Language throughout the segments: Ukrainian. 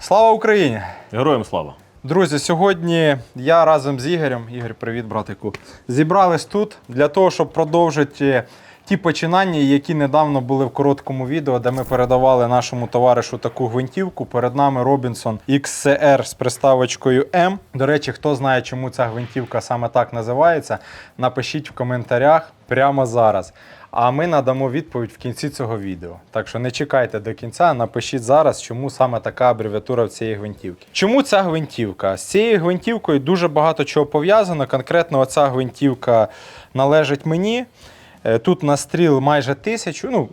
Слава Україні! Героям слава! Друзі, сьогодні я разом з Ігорем, Ігор, привіт, братику, зібрались тут для того, щоб продовжити ті починання, які недавно були в короткому відео, де ми передавали нашому товаришу таку гвинтівку. Перед нами Robinson XCR з приставочкою М. До речі, хто знає, чому ця гвинтівка саме так називається, напишіть в коментарях прямо зараз. А ми надамо відповідь в кінці цього відео. Так що не чекайте до кінця, напишіть зараз, чому саме така абревіатура в цієї гвинтівки. Чому ця гвинтівка? З цією гвинтівкою дуже багато чого пов'язано. Конкретно оця гвинтівка належить мені. Е, Тут настріл майже тисячу, ну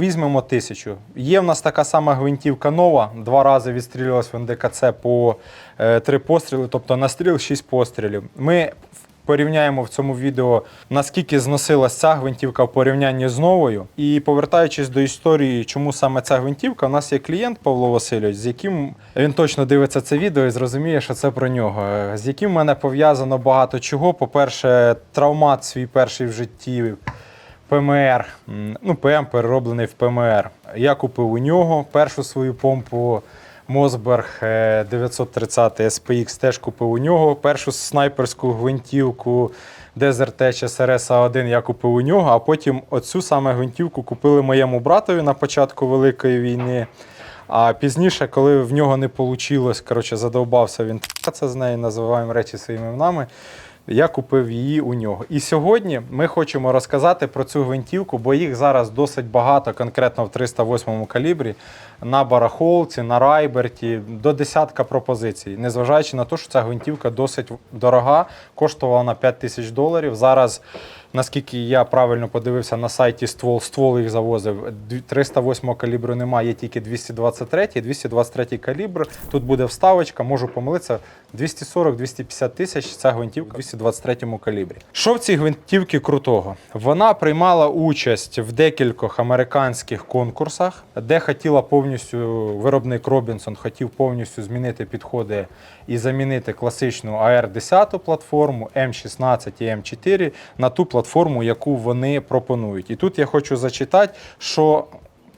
візьмемо тисячу. Є в нас така сама гвинтівка нова. Два рази відстрілювалась в НДКЦ по е, три постріли, тобто настріл шість пострілів. Ми порівняємо в цьому відео, наскільки зносилась ця гвинтівка в порівнянні з новою. І повертаючись до історії, чому саме ця гвинтівка, у нас є клієнт Павло Васильович, з яким він точно дивиться це відео і зрозуміє, що це про нього. З яким в мене пов'язано багато чого. По-перше, травмат свій перший в житті. ПМР, ну, ПМ перероблений в ПМР. Я купив у нього першу свою помпу Мосберг е, 930 SPX теж купив у нього. Першу снайперську гвинтівку Desert Edge SRS A1 я купив у нього, а потім оцю саме гвинтівку купили моєму братові на початку Великої війни. А пізніше, коли в нього не вийшло, коротше, задовбався він це з нею, називаємо речі своїми іменами. Я купив її у нього. І сьогодні ми хочемо розказати про цю гвинтівку, бо їх зараз досить багато, конкретно в 308 калібрі, на барахолці, на райберті, до десятка пропозицій. Незважаючи на те, що ця гвинтівка досить дорога, коштувала вона 5 тисяч доларів. Зараз, наскільки я правильно подивився на сайті ствол, ствол їх завозив. дві- 308 калібру немає, є тільки 223, 223 калібр. Тут буде вставочка, можу помилитися. 240-250 тисяч ця гвинтівка в 223 калібрі. Що в цій гвинтівці крутого? Вона приймала участь в декількох американських конкурсах, де хотіла повністю виробник Робінсон хотів повністю змінити підходи і замінити класичну AR-10 платформу M16 і M4 на ту платформу, яку вони пропонують. І тут я хочу зачитати, що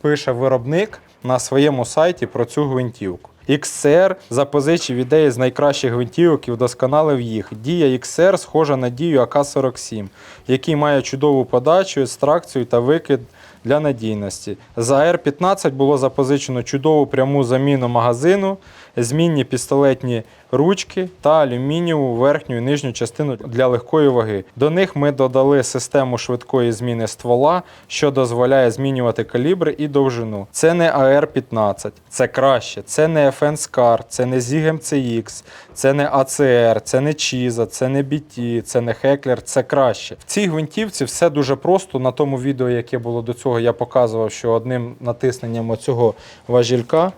пише виробник на своєму сайті про цю гвинтівку. XCR запозичив ідеї з найкращих гвинтівок і вдосконалив їх. Дія XR схожа на дію АК-47, який має чудову подачу, екстракцію та викид для надійності. За r 15 було запозичено чудову пряму заміну магазину, змінні пістолетні ручки та алюмінієву верхню і нижню частину для легкої ваги. До них ми додали систему швидкої зміни ствола, що дозволяє змінювати калібри і довжину. Це не AR-15, це краще, це не FN SCAR, це не ZIG MCX, це не ACR, це не Чіза, це не BT, це не Heckler, це краще. В цій гвинтівці все дуже просто. На тому відео, яке було до цього, я показував, що одним натисненням оцього важілька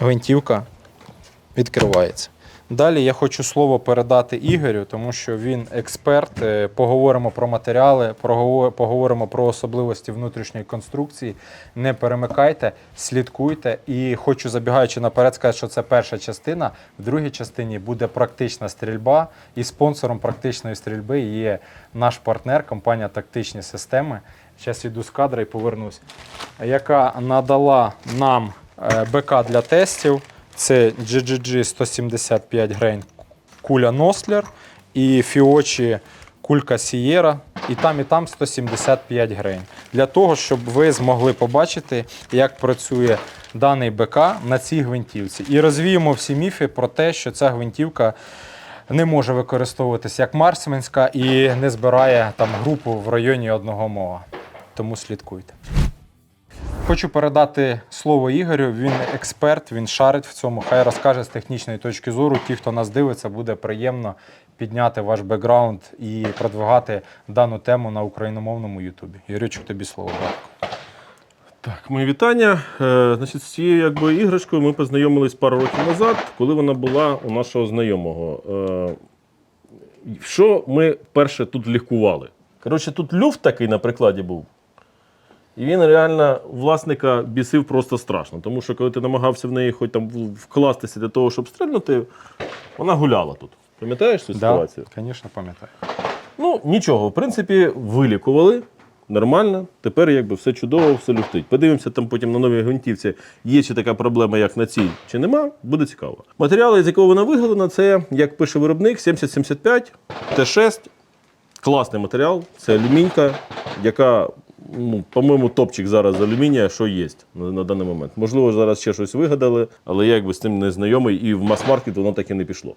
гвинтівка відкривається. Далі я хочу слово передати Ігорю, тому що він експерт. Е, Поговоримо про матеріали, поговоримо про особливості внутрішньої конструкції. Не перемикайте, слідкуйте. І хочу, забігаючи наперед, сказати, що це перша частина. В другій частині буде практична стрільба. І спонсором практичної стрільби є наш партнер, компанія Тактичні системи. Зараз йду з кадра і повернусь. Яка надала нам БК для тестів. Це GGG 175 грейн куля Нослер і Фіочі кулька Сієра. І там, і там 175 грейн. Для того, щоб ви змогли побачити, як працює даний БК на цій гвинтівці. І розвіємо всі міфи про те, що ця гвинтівка не може використовуватись як марсменська і не збирає там групу в районі одного мова. Тому слідкуйте. Хочу передати слово Ігорю. Він експерт, він шарить в цьому. Хай розкаже з технічної точки зору. Ті, хто нас дивиться, буде приємно підняти ваш бекграунд і продвигати дану тему на україномовному Ютубі. Юрійчик, тобі слово. братку. Так, мої вітання. Е, значить, з цією якби, іграшкою ми познайомились пару років назад, коли вона була у нашого знайомого. Е, що ми перше тут лікували? Коротше, тут люфт такий на прикладі був. І він реально власника бісив просто страшно. Тому що коли ти намагався в неї хоч там вкластися для того, щоб стрельнути, вона гуляла тут. Пам'ятаєш цю Да, ситуацію? звісно, пам'ятаю. Ну, нічого, в принципі, вилікували. нормально. Тепер якби все чудово, все люфтить. Подивимося там потім на новій гвинтівці, є чи така проблема, як на цій, чи нема, буде цікаво. Матеріали, з якого вона виготовлена, це, як пише виробник, 7075 Т6. Класний матеріал, це алюмінька, яка, ну, по-моєму, топчик зараз з алюмінія, що є на, на даний момент. Можливо, зараз ще щось вигадали, але я якби з цим не знайомий, і в мас-маркет воно так і не пішло.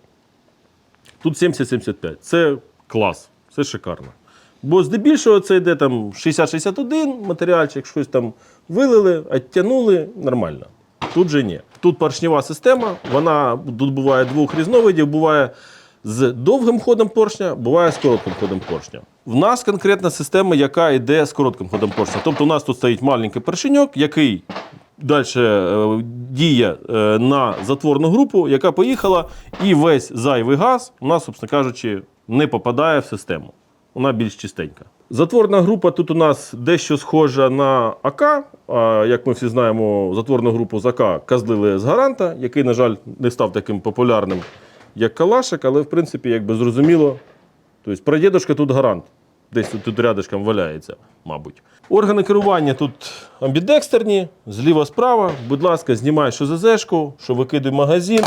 Тут 70-75. Це клас, це шикарно. Бо здебільшого це йде там 60-61 матеріальчик, щось там вилили, оттянули, нормально. Тут же ні. Тут поршнева система, вона тут буває двох різновидів, буває з довгим ходом поршня, буває з коротким ходом поршня. В нас конкретна система, яка йде з коротким ходом поршня. Тобто у нас тут стоїть маленький поршеньок, який далі е, діє е, на затворну групу, яка поїхала, і весь зайвий газ у нас, собственно кажучи, не попадає в систему. Вона більш чистенька. Затворна група тут у нас дещо схожа на АК. А, як ми всі знаємо, затворну групу з АК казлили з гаранта, який, на жаль, не став таким популярним, як Калашик, але в принципі, якби зрозуміло. Тобто прадідушка тут гарант. Десь тут, рядышком валяється, мабуть. Органи керування тут амбідекстерні, зліва-справа. Будь ласка, знімай що ЗЗшку, що викидуй магазин.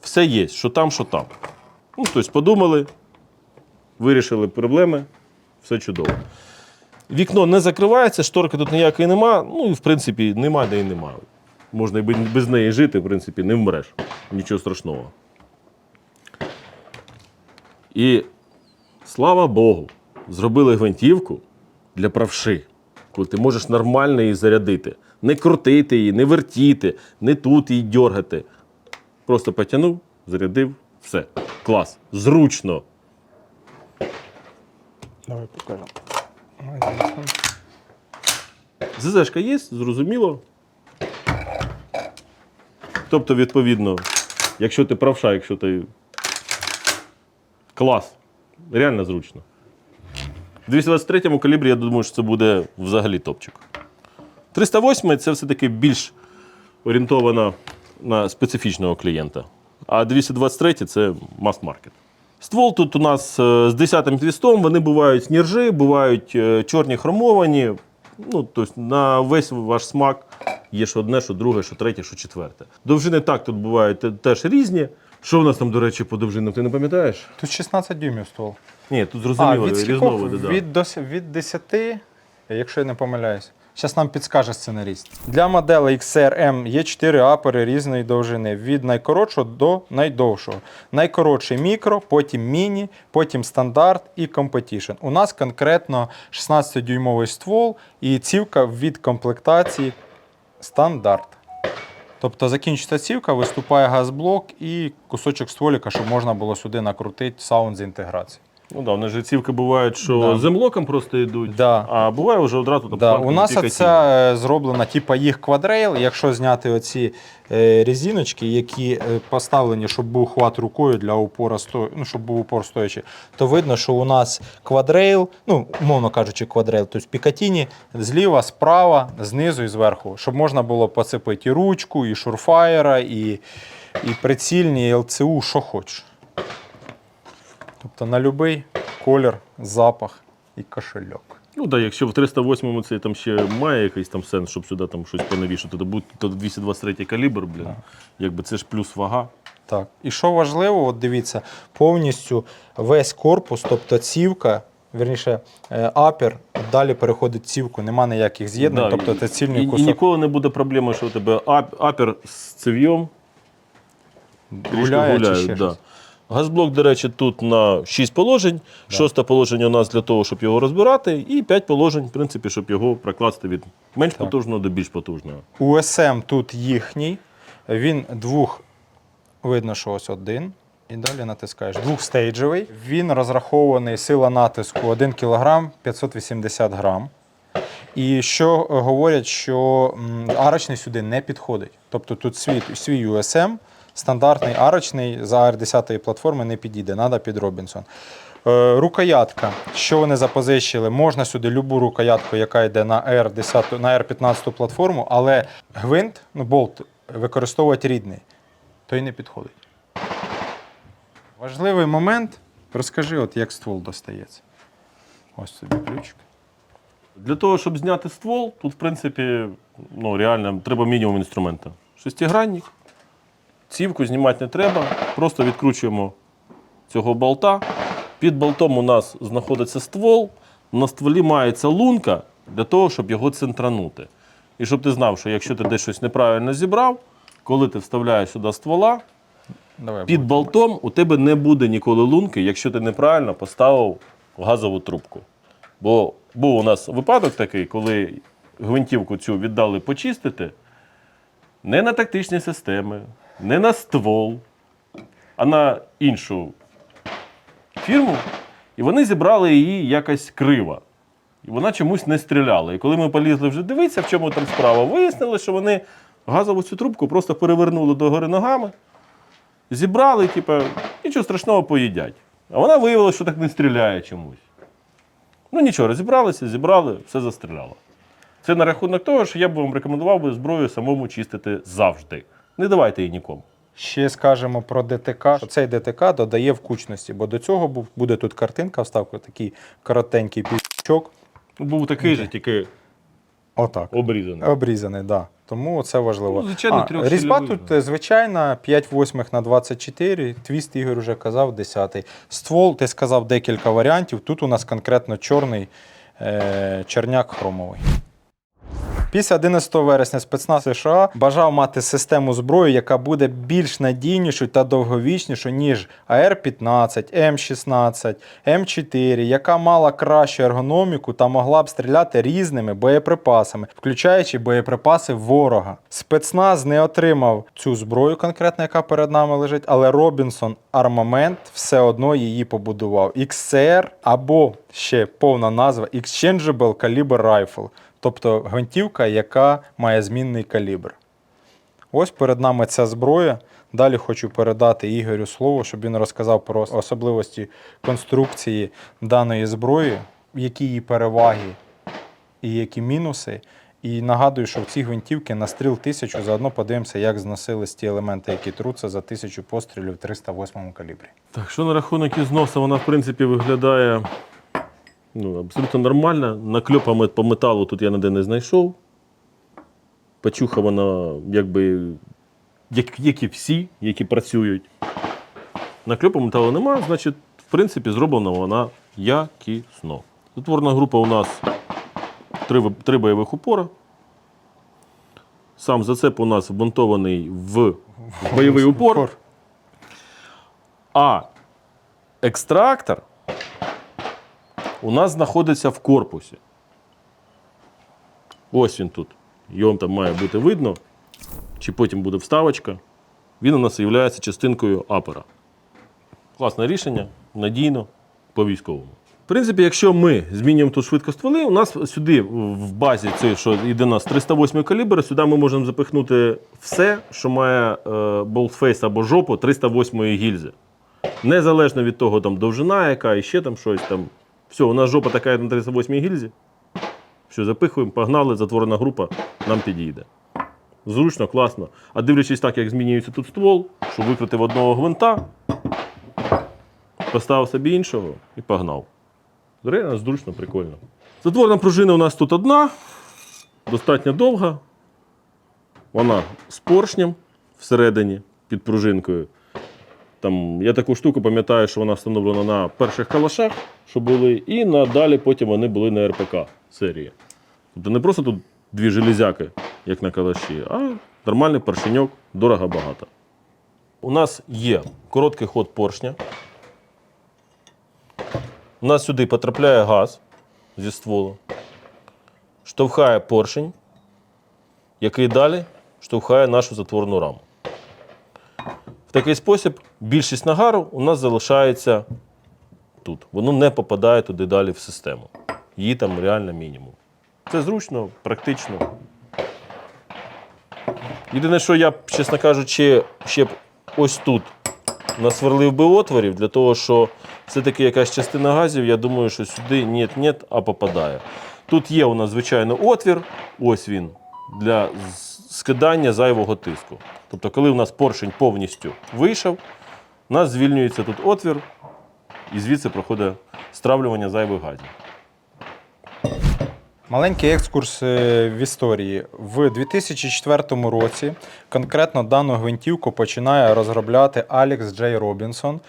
Все є, що там, що там. Ну, тобто подумали, вирішили проблеми, все чудово. Вікно не закривається, шторки тут ніякої нема. Ну і в принципі нема, де і нема. Можна і без неї жити, в принципі, не вмреш. Нічого страшного. І слава Богу, зробили гвинтівку для правши, коли ти можеш нормально її зарядити. Не крутити її, не вертіти, не тут її дергати. Просто потягнув, зарядив, все. Клас. Зручно. Давай покажемо. ЗЗшка є, зрозуміло. Тобто, відповідно, якщо ти правша, якщо ти. Клас. Реально зручно. В 223 калібрі, я думаю, що це буде взагалі топчик. 308 це все-таки більш орієнтовано на специфічного клієнта. А 223 це мас-маркет. Ствол тут у нас е, з 10-м твістом, вони бувають ніржі, бувають е, чорні хромовані. Ну, тобто на весь ваш смак є що одне, що друге, що третє, що четверте. Довжини так тут бувають теж різні. Що в нас там, до речі, по довжинам, ти не пам'ятаєш? Тут 16 дюймів ствол. Ні, тут А, зрозуміло, від скількох? різновиди. Да. Від, дос- від 10, якщо я не помиляюсь. Зараз нам підскаже сценаріст. Для моделей XRM є 4 апери різної довжини, від найкоротшого до найдовшого. Найкоротший мікро, потім міні, потім стандарт і competition. У нас конкретно 16-дюймовий ствол і цівка від комплектації стандарт. Тобто закінчиться цівка, виступає газблок і кусочок стволіка, щоб можна було сюди накрутити саунд з інтеграції. Ну да, в нас же цівки бувають, що Да. землоком просто йдуть, Да. а буває вже одразу там Да, у нас пікатіння. ця е, зроблена, типа їх квадрейл. Якщо зняти оці е, резиночки, які е, поставлені, щоб був хват рукою для упора сто... ну, щоб був упор стоячий, то видно, що у нас квадрейл, ну, умовно кажучи, квадрейл, тобто пікатіні зліва, справа, знизу і зверху, щоб можна було поцепити і ручку, і шурфаєра, і, і прицільні, і ЛЦУ, що хочеш. Тобто на будь-який колір, запах і кошельок. Ну так, якщо в 308-му це там ще має якийсь там сенс, щоб сюди там щось понавішати, то буде то 223 калібр, блін. Якби це ж плюс вага. Так. І що важливо, от дивіться, повністю весь корпус, тобто цівка, вірніше, е, апер, далі переходить цівку, нема ніяких з'єднань, Да, тобто це цільний і, і ніколи не буде проблеми, що у тебе ап, апер з цев'єм трішки Гуляє чи ще да. щось. Газблок, до речі, тут на 6 положень. Шосте положення у нас для того, щоб його розбирати, і 5 положень, в принципі, щоб його прокласти від менш потужного до більш потужного. УСМ тут їхній, він двох, видно, що ось один. І далі натискаєш. Двохстейджевий. Він розрахований сила натиску 1 кг 580 грам. І що е, говорять, що арочний сюди не підходить. Тобто тут свій, свій USM, стандартний арочний за R10 платформи не підійде, треба під Робінсон. Е, рукоятка. Що вони запозичили? Можна сюди любу рукоятку, яка йде на R10, на R15 платформу, але гвинт, ну болт, використовувати рідний, то й не підходить. Важливий момент. Розкажи, от як ствол достається. Ось тобі ключик. Для того, щоб зняти ствол, тут, в принципі, ну, реально треба мінімум інструмента. Шестигранник. Цівку знімати не треба. Просто відкручуємо цього болта. Під болтом у нас знаходиться ствол. На стволі мається лунка для того, щоб його центранути. І щоб ти знав, що якщо ти десь щось неправильно зібрав, коли ти вставляєш сюди ствола, Давай, під болтом у тебе не буде ніколи лунки, якщо ти неправильно поставив газову трубку. Бо був у нас випадок такий, коли гвинтівку цю віддали почистити не на тактичні системи, не на ствол, а на іншу фірму. І вони зібрали її якось криво. І вона чомусь не стріляла. І коли ми полізли вже дивитися, в чому там справа, вияснили, що вони газову цю трубку просто перевернули догори ногами зібрали, типу, нічого страшного поїдять. А вона виявилася, що так не стріляє чомусь. Ну нічого, розібралися, зібрали, все застріляло. Це на рахунок того, що я б вам рекомендував би зброю самому чистити завжди. Не давайте її нікому. Ще скажемо про ДТК. що Цей ДТК додає в кучності, бо до цього був, буде тут картинка, вставка, такий коротенький пічок. Був такий же, тільки Отак. обрізаний. Обрізаний, так. Да. Тому це важливо. Ну, звичайно, а, різьба да. тут звичайна, 5 восьмих на 24, твіст Ігор вже казав, 10. Ствол, ти сказав декілька варіантів. Тут у нас конкретно чорний е, черняк хромовий. Після 11 вересня спецназ США бажав мати систему зброї, яка буде більш надійнішою та довговічнішою, ніж АР-15, М16, М4, яка мала кращу ергономіку та могла б стріляти різними боєприпасами, включаючи боєприпаси ворога. Спецназ не отримав цю зброю, конкретно, яка перед нами лежить, але Робінсон Армамент все одно її побудував. XCR або ще повна назва Exchangeable Caliber Rifle тобто гвинтівка, яка має змінний калібр. Ось перед нами ця зброя. Далі хочу передати Ігорю слово, щоб він розказав про особливості конструкції даної зброї, які її переваги і які мінуси. І нагадую, що в ці гвинтівки на стріл 1000 заодно подивимося, як зносились ті елементи, які труться за 1000 пострілів в 308 калібрі. Так, що на рахунок ізносу, вона, в принципі, виглядає ну, абсолютно нормально. Накльопами по металу тут я ніде не знайшов. Пачуха вона, якби, як, як і всі, які працюють. Накльопу металу нема, значить, в принципі, зроблена вона якісно. Затворна група у нас три, три бойових упора. Сам зацеп у нас вмонтований в бойовий упор. А екстрактор у нас знаходиться в корпусі. Ось він тут. Його там має бути видно, чи потім буде вставочка. Він у нас є частинкою апера. Класне рішення, надійно, по військовому. В принципі, якщо ми змінюємо тут швидко стволи, у нас сюди в базі, це, що йде у нас 308 калібр, сюди ми можемо запихнути все, що має е, болтфейс або жопу 308 гільзи. Незалежно від того, там довжина, яка і ще там щось там. Все, у нас жопа така на 308 гільзі. Все, запихуємо, погнали, затворена група, нам підійде. Зручно, класно. А дивлячись так, як змінюється тут ствол, що викрутив одного гвинта, поставив собі іншого і погнав. Реально зручно, прикольно. Затворна пружина у нас тут одна, достатньо довга. Вона з поршнем всередині під пружинкою. Там, я таку штуку пам'ятаю, що вона встановлена на перших калашах, що були, і надалі потім вони були на РПК серії. Тобто не просто тут дві железяки, як на калаші, а нормальний поршеньок, дорого багато. У нас є короткий ход поршня. У нас сюди потрапляє газ зі стволу, штовхає поршень, який далі штовхає нашу затворну раму. Такий спосіб більшість нагару у нас залишається тут. Воно не попадає туди далі в систему. Її там реально мінімум. Це зручно, практично. Єдине, що я б, чесно кажучи, ще б ось тут насверлив би отворів, для того, що все-таки якась частина газів, я думаю, що сюди ні-ні, а попадає. Тут є у нас, звичайно, отвір, ось він, для скидання зайвого тиску. Тобто, коли у нас поршень повністю вийшов, у нас звільнюється тут отвір, і звідси проходить стравлювання зайвих газів. Маленький екскурс в історії. В 2004 році конкретно дану гвинтівку починає розробляти Алекс Джей Робінсон.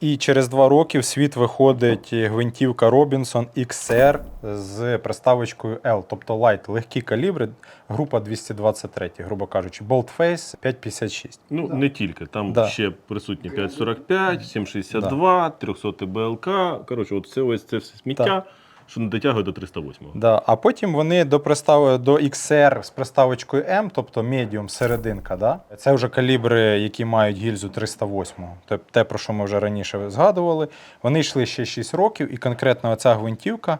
І через два роки в світ виходить гвинтівка Робінсон XR з приставочкою L, тобто Light, легкі калібри, група 223, грубо кажучи, Bolt Face 556. Ну, не тільки. Там Да. ще присутні 545, 762, 300 БЛК. Коротше, от це ось це все сміття, Так. Що не дотягує до 308. Да. А потім вони до пристави до XR з приставочкою M, тобто medium серединка. Да? Це вже калібри, які мають гільзу 308. Те, те, про що ми вже раніше згадували. Вони йшли ще 6 років, і конкретно оця гвинтівка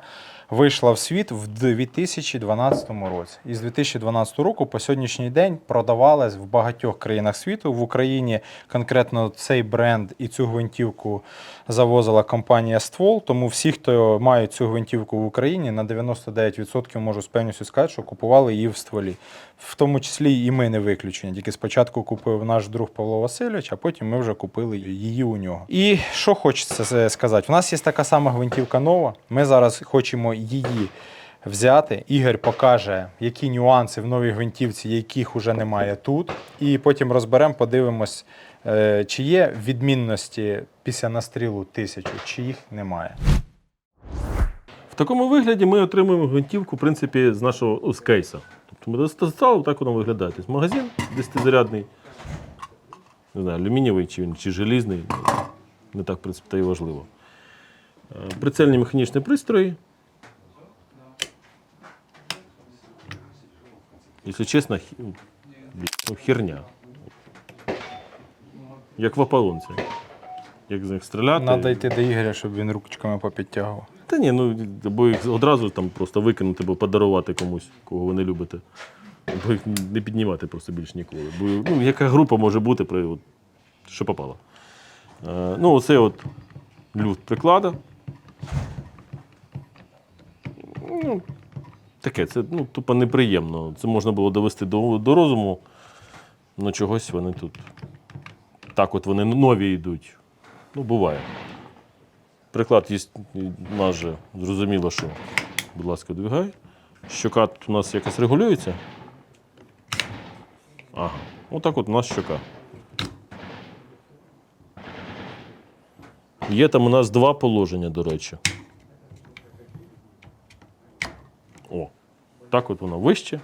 вийшла в світ в 2012 році. І з 2012 року по сьогоднішній день продавалась в багатьох країнах світу. В Україні конкретно цей бренд і цю гвинтівку завозила компанія Ствол. Тому всі, хто мають цю гвинтівку в Україні, на 99% можу з певністю сказати, що купували її в стволі. В тому числі і ми не виключені. Тільки спочатку купив наш друг Павло Васильович, а потім ми вже купили її у нього. І що хочеться сказати? У нас є така сама гвинтівка нова. Ми зараз хочемо її. Взяти, Ігор покаже, які нюанси в новій гвинтівці, яких уже немає тут. І потім розберемо, подивимось, чи є відмінності після настрілу тисячу, чи їх немає. В такому вигляді ми отримуємо гвинтівку, в принципі, з нашого ну, з кейса. Тобто ми достали, так воно виглядає. Тобто магазин 10-зарядний, не знаю, алюмінієвий чи, чи желізний. Не так, в принципі, та й важливо. Е, Прицельні механічні пристрої. Якщо чесно, ну, херня. Як в ополонці. Як з них стріляти. Треба йти до Ігоря, щоб він ручками попідтягував. Та ні, ну або їх одразу там просто викинути, або подарувати комусь, кого ви не любите. Або їх не піднімати просто більш ніколи. Бо ну, яка група може бути, при, от, що попало. Е, ну, оце от люфт приклада. Ну, таке, це ну, тупо неприємно. Це можна було довести до, до розуму. Ну, чогось вони тут. Так от вони нові йдуть. Ну, буває. Приклад є у нас же зрозуміло, що, будь ласка, двигай. Щока тут у нас якось регулюється. Ага. Отак от у нас щока. Є там у нас два положення, до речі. О, так от воно вище,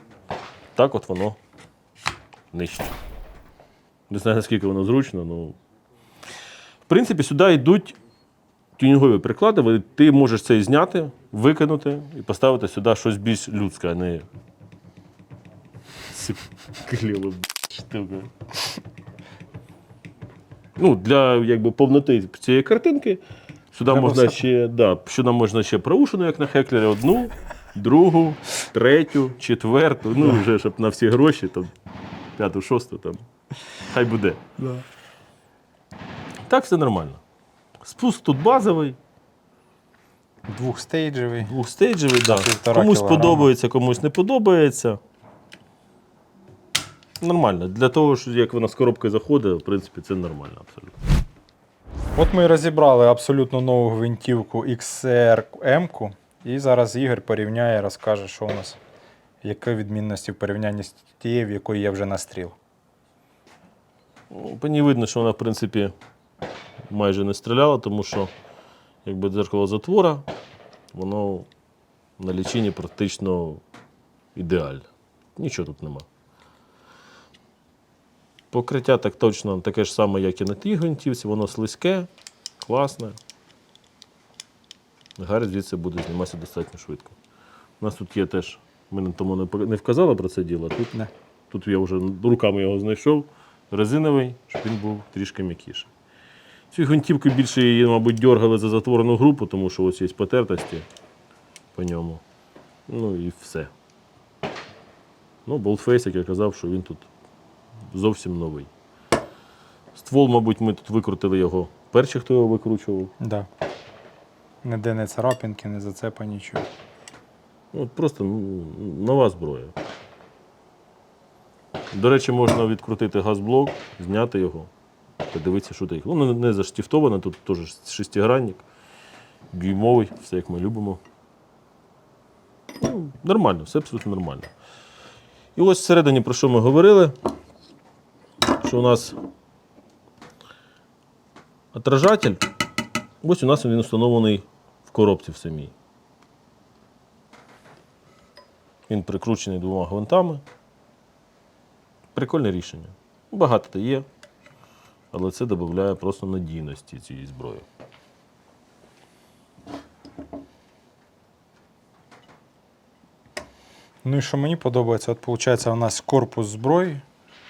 так от воно нижче. Не знаю, наскільки воно зручно, ну. В принципі, сюди йдуть тюнінгові приклади, ти можеш це зняти, викинути і поставити сюди щось більш людське, а не кліво штука. Ну, для якби, повноти цієї картинки сюди Треба можна все- ще, да, сюди можна ще проушину, як на хеклері, одну, другу, третю, четверту, ну вже щоб на всі гроші, там, п'яту, шосту, там. Хай буде. Так все нормально. Спуск тут базовий, Двохстейджевий. двохстейджевий, да. Комусь кілограма. подобається, комусь не подобається. Нормально. Для того, що як вона з коробкою заходить, в принципі, це нормально абсолютно. От ми розібрали абсолютно нову гвинтівку XR M. І зараз Ігор порівняє, розкаже, що у нас, які відмінності в порівнянні з тією, в якої я вже настріл. По ній видно, що вона, в принципі, майже не стріляла, тому що якби дзеркало затвора, воно на лічині практично ідеальне. Нічого тут нема. Покриття так точно таке ж саме, як і на тій гвинтівці, воно слизьке, класне. Гарь звідси буде зніматися достатньо швидко. У нас тут є теж, ми на тому не не вказали про це діло. Тут. Тут я вже руками його знайшов. Резиновий, щоб він був трішки м'якіший. Цю гвинтівку більше її, мабуть, дергали за затворену групу, тому що ось є потертості по ньому. Ну і все. Ну, болтфейс, як я казав, що він тут зовсім новий. Ствол, мабуть, ми тут викрутили його. Перші, хто його викручував. Да. Ніде не царапинки, не зацепа, нічого. Ну, От просто нова зброя. До речі, можна відкрутити газблок, зняти його, подивитися, що таке. Воно не заштифтоване, тут теж шестигранник, дюймовий, все як ми любимо. Ну, Нормально, все абсолютно нормально. І ось всередині про що ми говорили, що у нас отражатель, ось у нас він встановлений в коробці в самій. Він прикручений двома гвинтами. Прикольне рішення. Багато дає, але це додає просто надійності цієї зброї. Ну і що мені подобається, от виходить, у нас корпус зброї.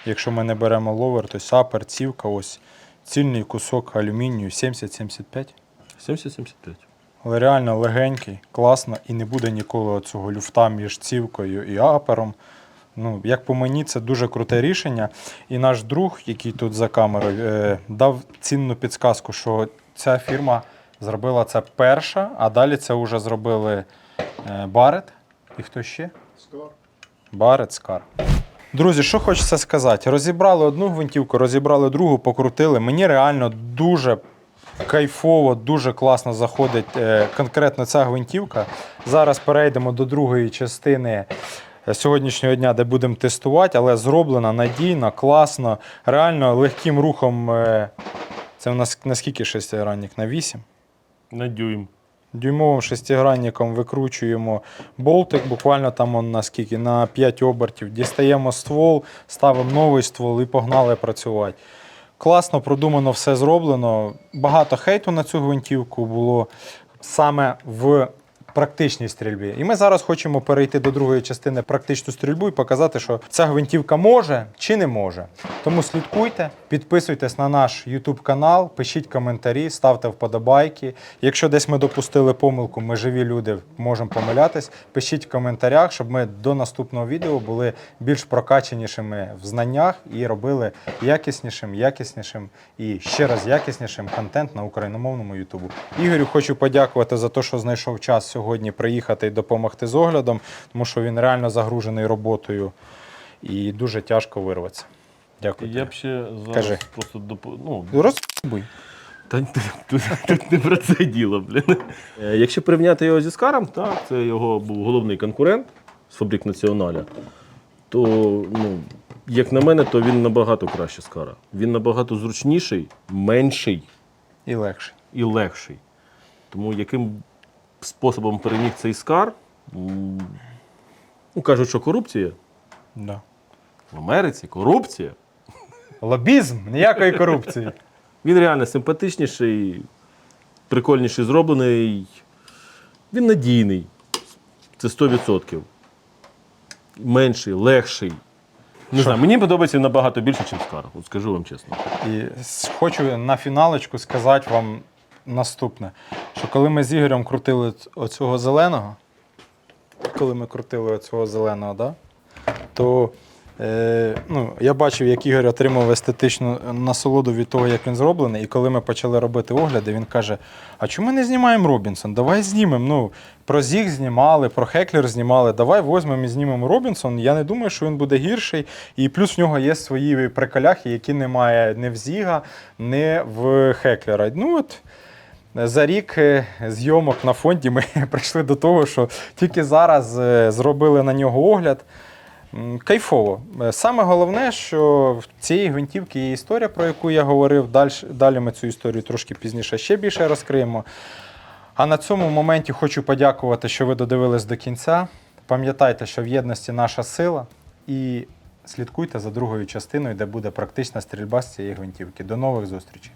Якщо ми не беремо ловер, то сапер, цівка, ось цільний кусок алюмінію 70-75. 70-75. Але реально легенький, класно і не буде ніколи цього люфта між цівкою і апером. Ну, як по мені, це дуже круте рішення. І наш друг, який тут за камерою, е, дав цінну підсказку, що ця фірма зробила це перша, а далі це вже зробили е, Барет. І хто ще? Скар. Барет, Скар. Друзі, що хочеться сказати? Розібрали одну гвинтівку, розібрали другу, покрутили. Мені реально дуже кайфово, дуже класно заходить е, конкретно ця гвинтівка. Зараз перейдемо до другої частини сьогоднішнього дня, де будемо тестувати, але зроблена надійно, класно, реально легким рухом. е, Це у нас наскільки шестигранник? На 8? На дюйм. Дюймовим шестигранником викручуємо болтик, буквально там он на скільки, на 5 обертів. Дістаємо ствол, ставимо новий ствол і погнали працювати. Класно, продумано, все зроблено. Багато хейту на цю гвинтівку було саме в практичній стрільбі. І ми зараз хочемо перейти до другої частини практичну стрільбу і показати, що ця гвинтівка може чи не може. Тому слідкуйте, підписуйтесь на наш YouTube канал, пишіть коментарі, ставте вподобайки. Якщо десь ми допустили помилку, ми живі люди, можемо помилятись. Пишіть в коментарях, щоб ми до наступного відео були більш прокаченішими в знаннях і робили якіснішим, якіснішим і ще раз якіснішим контент на україномовному Ютубу. Ігорю, хочу подякувати за те, що знайшов час сьогодні приїхати і допомогти з оглядом, тому що він реально загружений роботою і дуже тяжко вирватися. Дякую. Я б ще зараз Кажи. просто доп... ну, Розбуй. Та тут не про це діло, блін. Е, Якщо порівняти його зі Скаром, так, це його був головний конкурент з фабрик Націоналя, то, ну, як на мене, то він набагато краще Скара. Він набагато зручніший, менший І легше. і легший. Тому яким способом переміг цей Скар, ну, кажуть, що корупція Да. в Америці, корупція. Лобізм, ніякої корупції. Він реально симпатичніший, прикольніший зроблений. Він надійний. Це 100%. Менший, легший. Не знаю, мені подобається він набагато більше, ніж Скар. От скажу вам чесно. І с- хочу на фіналочку сказати вам наступне: що коли ми з Ігорем крутили оцього зеленого, коли ми крутили оцього зеленого, да, то е, ну, я бачив, як Ігор отримав естетичну насолоду від того, як він зроблений. І коли ми почали робити огляди, він каже: А чому не знімаємо Робінсон? Давай знімемо. Ну, про Зіг знімали, про Хеклер знімали. Давай візьмемо і знімемо Робінсон. Я не думаю, що він буде гірший. І плюс в нього є свої приколяхи, які немає ні в Зіга, ні в Хеклера. Ну от. За рік е, зйомок на фонді ми прийшли до того, що тільки зараз е, зробили на нього огляд. Кайфово. Е, Саме головне, що в цієї гвинтівки є історія, про яку я говорив. Далі, далі ми цю історію трошки пізніше ще більше розкриємо. А на цьому моменті хочу подякувати, що ви додивились до кінця. Пам'ятайте, що в єдності наша сила. І слідкуйте за другою частиною, де буде практична стрільба з цієї гвинтівки. До нових зустрічей!